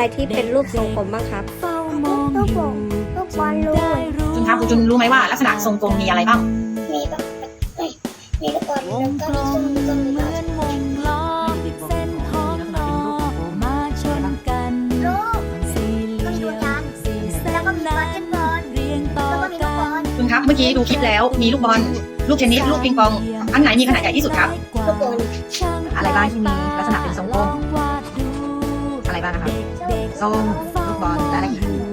อะไรที่เป็นรูปทรงกลมบ้างครับลูกโป่งลูกบอลลูนคุณครับคุณจุนรู้ไหมว่าลักษณะทรงกลมมีอะไรบ้าง มีแบบเอ้ยมีลูกบอลแล้วก็มีทรงกลมมีแบบคุณครับเมื่อกี้ดูคลิปแล้วมีลูกบอล ลูกเทนนิส ลูกปิงปอง อันไหนมีขนาดใหญ่ที่สุดครับ ลูกบอลอะไรบ้างที่มีลักษณะเป็นทรงกลม บ้างนะส้มลูกบอลและอะไรอีก